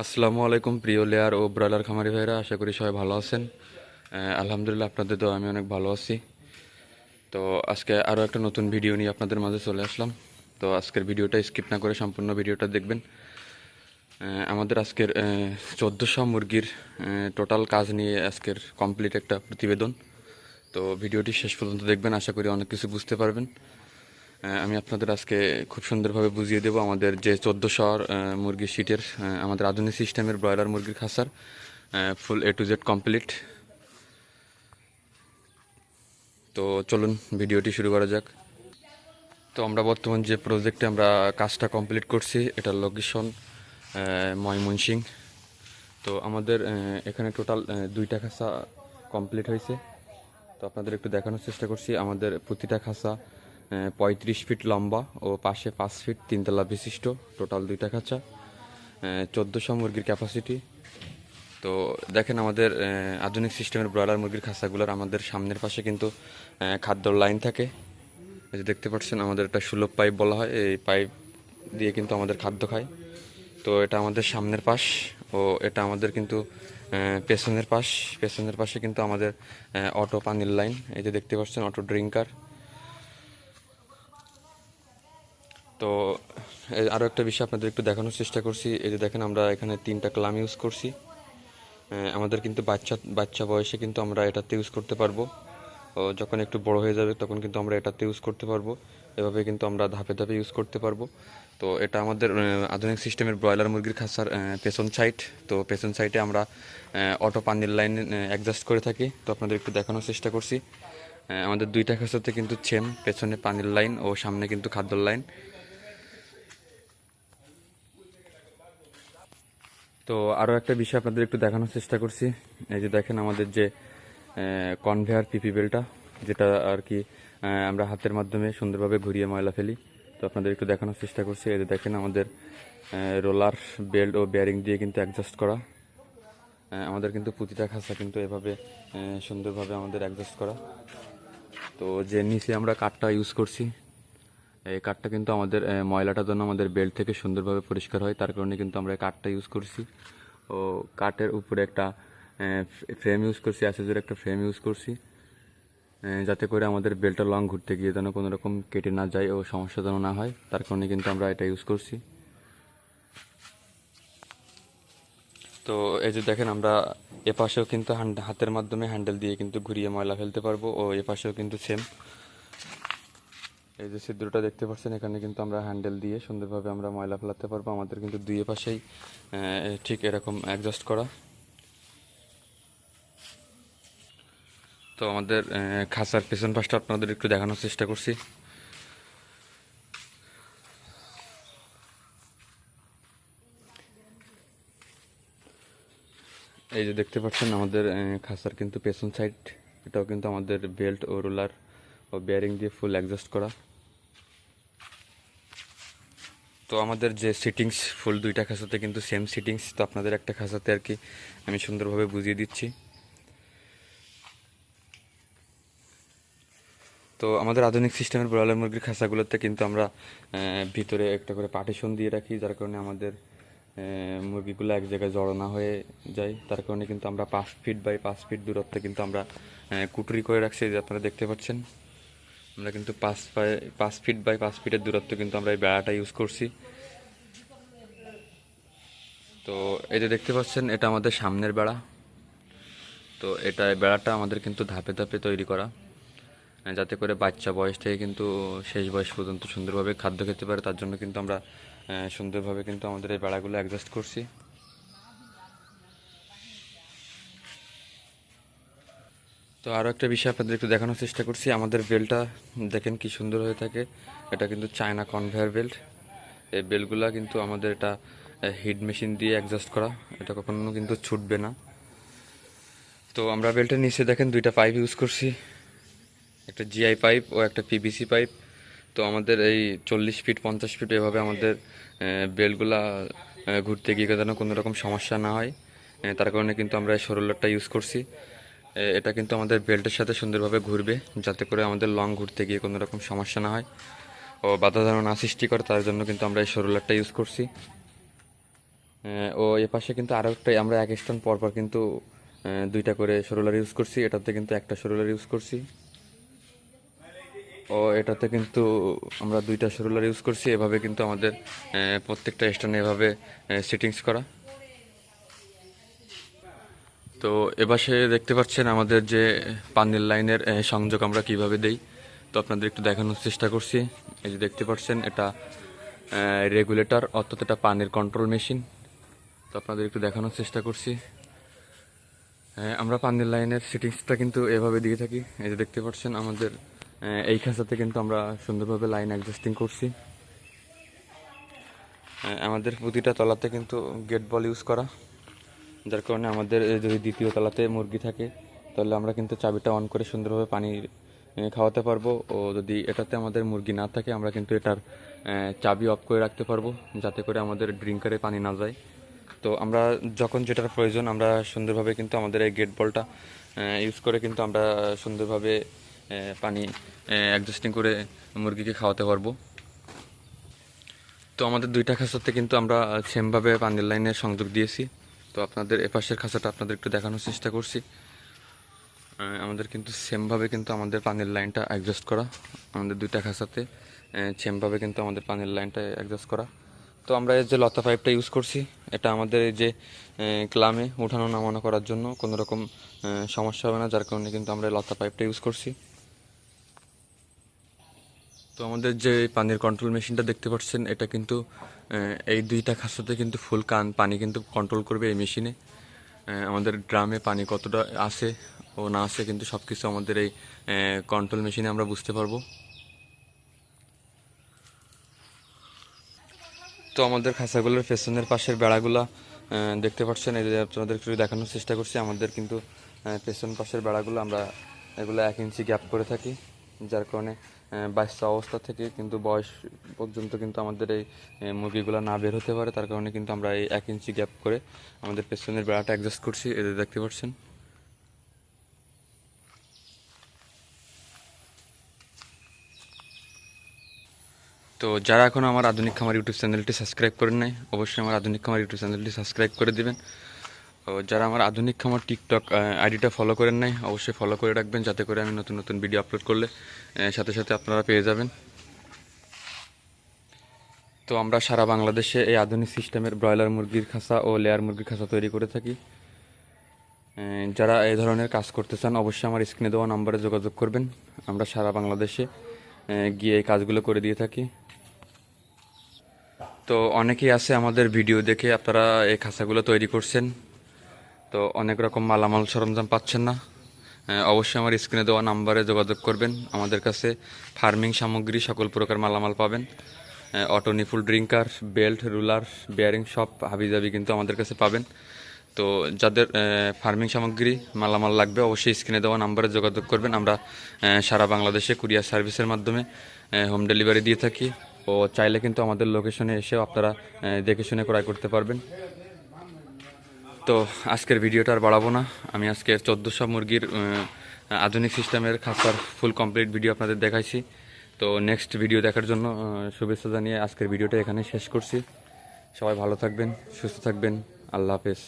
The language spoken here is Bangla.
আসসালামু আলাইকুম, প্রিয় লেয়ার ও ব্রয়লার খামারি ভাইরা, আশা করি সবাই ভালো আছেন। আলহামদুলিল্লাহ, আপনাদের তো আমি অনেক ভালো আছি। তো আজকে আরও একটা নতুন ভিডিও নিয়ে আপনাদের মাঝে চলে আসলাম। তো আজকের ভিডিওটা স্কিপ না করে সম্পূর্ণ ভিডিওটা দেখবেন। আমাদের আজকের চোদ্দোশো মুরগির টোটাল কাজ নিয়ে আজকের কমপ্লিট একটা প্রতিবেদন। তো ভিডিওটি শেষ পর্যন্ত দেখবেন, আশা করি অনেক কিছু বুঝতে পারবেন। আমি আপনাদের আজকে খুব সুন্দরভাবে বুঝিয়ে দেবো আমাদের যে চোদ্দোশো মুরগি শিটের আমাদের আধুনিক সিস্টেমের ব্রয়লার মুরগির খাসার full A to Z complete তো চলুন, ভিডিওটি শুরু করা যাক। তো আমরা বর্তমান যে প্রজেক্টে আমরা কাজটা কমপ্লিট করছি, এটার লোকেশন ময়মনসিং। তো আমাদের এখানে টোটাল দুইটা খাসা কমপ্লিট হয়েছে। তো আপনাদের একটু দেখানোর চেষ্টা করছি, আমাদের প্রতিটা খাঁচা পঁয়ত্রিশ ফিট লম্বা ও পাশে পাঁচ ফিট তিনতলা বিশিষ্ট, টোটাল দুইটা খাঁচা চোদ্দোশো মুরগির ক্যাপাসিটি তো দেখেন আমাদের আধুনিক সিস্টেমের ব্রয়লার মুরগির খাঁচাগুলোর আমাদের সামনের পাশে কিন্তু খাদ্যর লাইন থাকে। যে দেখতে পাচ্ছেন, আমাদের একটা সুলভ পাইপ বলা হয়, এই পাইপ দিয়ে কিন্তু আমাদের খাদ্য খায়। তো এটা আমাদের সামনের পাশ ও এটা আমাদের কিন্তু পেছনের পাশ। পেছনের পাশে কিন্তু আমাদের অটো পানির লাইন এই যে দেখতে পাচ্ছেন, অটো ড্রিঙ্কার। তো আরও একটা বিষয় আপনাদের একটু দেখানোর চেষ্টা করছি। এই যে দেখেন, আমরা এখানে তিনটা ক্লাম ইউজ করছি। আমাদের কিন্তু বাচ্চা বাচ্চা বয়সে কিন্তু আমরা এটাতে ইউজ করতে পারব। ও, যখন একটু বড় হয়ে যাবে, তখন কিন্তু আমরা এটাতে ইউজ করতে পারব। এভাবে কিন্তু আমরা ধাপে ধাপে ইউজ করতে পারব। তো, এটা আমাদের আধুনিক সিস্টেমের ব্রয়লার মুরগির খাসার পেছন সাইড তো, পেছন সাইডে আমরা অটো পানির লাইন অ্যাডজাস্ট করে থাকি। তো, আপনাদের একটু দেখানোর চেষ্টা করছি। আমাদের দুইটা খাসাতে কিন্তু সেম পেছনে পানির লাইন ও সামনে কিন্তু খাদ্যর লাইন তো আরও একটা বিষয় আপনাদের একটু দেখানোর চেষ্টা করছি। এই যে দেখেন আমাদের যে কনভেয়ার পিপি বেলটা যেটা আর কি আমরা হাতের মাধ্যমে সুন্দরভাবে ঘুরিয়ে ময়লা ফেলি। তো আপনাদের একটু দেখানোর চেষ্টা করছি। এই যে দেখেন আমাদের রোলার বেল্ট ও বেয়ারিং দিয়ে কিন্তু অ্যাডজাস্ট করা। আমাদের কিন্তু প্রতিটা খাঁচা কিন্তু এভাবে সুন্দরভাবে আমাদের অ্যাডজাস্ট করা। তো যে নিচে আমরা কাঠটা ইউজ করছি এই কাঠটা কিন্তু আমাদের আহ, ময়লাটার জন্য আমাদের বেল্ট থেকে সুন্দরভাবে পরিষ্কার হয়। তার কারণে কিন্তু আমরা কাঠটা ইউজ করছি। ও কাঠের উপরে একটা ফ্রেম ইউজ করছি অ্যাসেজের একটা ফ্রেম ইউজ করছি। যাতে করে আমাদের বেল্টটা লং ঘুরতে গিয়ে যেন কোনো রকম কেটে না যায় ও সমস্যা যেন না হয়। তার কারণে কিন্তু আমরা এটা ইউজ করছি। তো এই যে দেখেন আমরা এপাশেও কিন্তু হাতের মাধ্যমে হ্যান্ডেল দিয়ে কিন্তু ঘুরিয়ে ময়লা ফেলতে পারব ও এপাশেও কিন্তু সেম এই যে ছিদ্রটা দেখতে পাচ্ছেন, এখানে কিন্তু আমরা হ্যান্ডেল দিয়ে সুন্দরভাবে আমরা ময়লা ফেলাতে পারব। আমাদের কিন্তু দুই পাশেই ঠিক এরকম অ্যাডজাস্ট করা। তো আমাদের খাঁচার পেছন পাশটা আপনাদের একটু দেখানোর চেষ্টা করছি। এই যে দেখতে পাচ্ছেন, আমাদের খাঁচার কিন্তু পেছন সাইড এটাও কিন্তু আমাদের বেল্ট ও রোলার ও বেয়ারিং দিয়ে ফুল অ্যাডজাস্ট করা। তো আমাদের যে সিটিংস ফুল দুইটা খাঁচাতে কিন্তু সেম সিটিংস তো আপনাদের একটা খাঁচাতে আর কি আমি সুন্দরভাবে বুঝিয়ে দিচ্ছি। তো আমাদের আধুনিক সিস্টেমের ব্রয়লার মুরগির খাঁচাগুলোতে কিন্তু আমরা ভিতরে একটা করে পার্টিশন দিয়ে রাখি, যার কারণে আমাদের মুরগিগুলো এক জায়গায় জড়ো না হয়ে যায়। তার কারণে কিন্তু আমরা পাঁচ ফিট বাই পাঁচ ফিট দূরত্বে কিন্তু আমরা কুটুরি করে রাখছি যে আপনারা দেখতে পাচ্ছেন। আমরা কিন্তু পাঁচ বাই পাঁচ ফিট বাই পাঁচ ফিটের দূরত্ব কিন্তু আমরা এই বেড়াটা ইউজ করছি। তো এই যে দেখতে পাচ্ছেন, এটা আমাদের সামনের বেড়া। তো এটা বেড়াটা আমাদের কিন্তু ধাপে ধাপে তৈরি করা। যাতে করে বাচ্চা বয়স থেকে কিন্তু শেষ বয়স পর্যন্ত সুন্দরভাবে খাদ্য খেতে পারে, তার জন্য কিন্তু আমরা সুন্দরভাবে কিন্তু আমাদের এই বেড়াগুলো অ্যাডজাস্ট করছি। তো আরও একটা বিষয় আপনাদের একটু দেখানোর চেষ্টা করছি। আমাদের বেল্টটা দেখেন কি সুন্দর হয়ে থাকে। এটা কিন্তু চায়না কনভেয়ার বেল্ট এই বেল্টগুলো কিন্তু আমাদের এটা হিট মেশিন দিয়ে অ্যাডজাস্ট করা। এটা কখনো কিন্তু ছুটবে না। তো আমরা বেল্টের নিচে দেখেন দুইটা পাইপ ইউজ করছি। একটা জিআই পাইপ ও একটা পিভিসি পাইপ তো আমাদের এই চল্লিশ ফিট পঞ্চাশ ফিট এভাবে আমাদের বেল্টগুলা ঘুরতে গিয়ে যেন কোনো রকম সমস্যা না হয়। তার কারণে কিন্তু আমরা এই সরোলারটা ইউজ করছি। এটা কিন্তু আমাদের বেল্টের সাথে সুন্দরভাবে ঘুরবে, যাতে করে আমাদের লং ঘুরতে গিয়ে কোনো রকম সমস্যা না হয় ও বাধা না সৃষ্টি করে, তার জন্য কিন্তু আমরা এই সরোলারটা ইউজ করছি। ও এ পাশে কিন্তু আরও একটা, আমরা এক স্ট্যান্ড পর পর কিন্তু দুইটা করে সরোলার ইউজ করছি, এটাতে কিন্তু একটা সরোলার ইউজ করছি। ও, এটাতে কিন্তু আমরা দুইটা সরোলার ইউজ করছি, এভাবে কিন্তু আমাদের প্রত্যেকটা স্ট্যান্ডে এভাবে সিটিংস করা। তো এপাশে দেখতে পাচ্ছেন আমাদের যে পানির লাইনের সংযোগ আমরা কীভাবে দেই। তো আপনাদের একটু দেখানোর চেষ্টা করছি। এই যে দেখতে পাচ্ছেন এটা রেগুলেটর অর্থাৎ এটা পানির কন্ট্রোল মেশিন তো আপনাদের একটু দেখানোর চেষ্টা করছি। হ্যাঁ, আমরা পানির লাইনের সেটিংসটা কিন্তু এভাবে দিয়ে থাকি। এই যে দেখতে পাচ্ছেন আমাদের এই খাঁচাতে কিন্তু আমরা সুন্দরভাবে লাইন অ্যাডজাস্টিং করছি। আমাদের প্রতিটা তলাতে কিন্তু গেট বল ইউজ করা। যার কারণে আমাদের যদি দ্বিতীয় তলাতে মুরগি থাকে, তাহলে আমরা কিন্তু চাবিটা অন করে সুন্দরভাবে পানি খাওয়াতে পারব। ও যদি এটাতে আমাদের মুরগি না থাকে, আমরা কিন্তু এটার চাবি অফ করে রাখতে পারব, যাতে করে আমাদের ড্রিঙ্কারে পানি না যায়। তো আমরা যখন যেটার প্রয়োজন, আমরা সুন্দরভাবে কিন্তু আমাদের এই গেট বলটা ইউজ করে কিন্তু আমরা সুন্দরভাবে পানি অ্যাডজাস্টিং করে মুরগিকে খাওয়াতে পারব। তো আমাদের দুইটা খাঁচাতে কিন্তু আমরা সেমভাবে পানির লাইনের সংযোগ দিয়েছি। তো আপনাদের এপাশের খাঁচাটা আপনাদের একটু দেখানোর চেষ্টা করছি। আমাদের কিন্তু সেমভাবে কিন্তু আমাদের পানির লাইনটা অ্যাডজাস্ট করা। আমাদের দুইটা খাঁচাতে সেমভাবে কিন্তু আমাদের পানির লাইনটা অ্যাডজাস্ট করা। তো আমরা এই যে লতা পাইপটা ইউজ করছি, এটা আমাদের এই যে ক্লামে উঠানো নামানো করার জন্য কোনো রকম সমস্যা হবে না। যার কারণে কিন্তু আমরা লতা পাইপটা ইউজ করছি। তো আমাদের যে পানির কন্ট্রোল মেশিনটা দেখতে পাচ্ছেন, এটা কিন্তু এই দুইটা খাসাতে কিন্তু ফুল কান পানি কিন্তু কন্ট্রোল করবে এই মেশিনে আমাদের ড্রামে পানি কতটা আসে ও না আসে কিন্তু সব কিছু আমাদের এই কন্ট্রোল মেশিনে আমরা বুঝতে পারব। তো আমাদের খাঁচাগুলোর পেছনের পাশের বেড়াগুলা দেখতে পাচ্ছেন, এই আপনাদের একটু দেখানোর চেষ্টা করছি, আমাদের কিন্তু পেছন পাশের বেড়াগুলো আমরা এগুলো এক ইঞ্চি গ্যাপ করে থাকি, যার কারণে বাচ্চা অবস্থা থেকে কিন্তু বয়স পর্যন্ত কিন্তু আমাদের এই মুরগিগুলো না বের হতে পারে। তার কারণে কিন্তু আমরা এই এক ইঞ্চি গ্যাপ করে আমাদের পেছনের বেড়াটা অ্যাডজাস্ট করছি। এদের দেখতে পাচ্ছেন। তো যারা এখন আমার আধুনিক খামার ইউটিউব চ্যানেলটি সাবস্ক্রাইব করেন নাই, অবশ্যই আমার আধুনিক খামার ইউটিউব চ্যানেলটি সাবস্ক্রাইব করে দিবেন। যারা আমার আধুনিক খামার টিকটক আইডিটা ফলো করেন নাই, অবশ্যই ফলো করে রাখবেন যাতে করে আমি নতুন নতুন ভিডিও আপলোড করলে সাথে সাথে আপনারা পেয়ে যাবেন। তো আমরা সারা বাংলাদেশে এই আধুনিক সিস্টেমের ব্রয়লার মুরগির খাঁচা ও লেয়ার মুরগির খাঁচা তৈরি করে থাকি। যারা এই ধরনের কাজ করতে চান, অবশ্যই আমার স্ক্রিনে দেওয়া নাম্বারে যোগাযোগ করবেন। আমরা সারা বাংলাদেশে গিয়ে এই কাজগুলো করে দিয়ে থাকি। তো অনেকেই আছে আমাদের ভিডিও দেখে, আপনারা এই খাঁচাগুলো তৈরি করছেন। তো অনেক রকম মালামাল সরঞ্জাম পাচ্ছেন না। অবশ্যই আমার স্ক্রিনে দেওয়া নাম্বারে যোগাযোগ করবেন। আমাদের কাছে ফার্মিং সামগ্রী সকল প্রকার মালামাল পাবেন। অটো নিফুল ড্রিঙ্কার, বেল্ট, রুলার, বেয়ারিং সব হাবিজাবি কিন্তু আমাদের কাছে পাবেন। তো যাদের ফার্মিং সামগ্রী মালামাল লাগবে, অবশ্যই স্ক্রিনে দেওয়া নাম্বারে যোগাযোগ করবেন। আমরা সারা বাংলাদেশে কুরিয়ার সার্ভিসের মাধ্যমে হোম ডেলিভারি দিয়ে থাকি। ও চাইলে কিন্তু আমাদের লোকেশনে এসেও আপনারা দেখে শুনে ক্রয় করতে পারবেন। তো আজকের ভিডিওটা আর বাড়াবো না। আমি আজকে চোদ্দোশো মুরগির আধুনিক সিস্টেমের খাসার ফুল কমপ্লিট ভিডিও আপনাদের দেখাইছি। তো নেক্সট ভিডিও দেখার জন্য শুভেচ্ছা জানিয়ে আজকের ভিডিওটা এখানে শেষ করছি। সবাই ভালো থাকবেন, সুস্থ থাকবেন। আল্লাহ হাফেজ।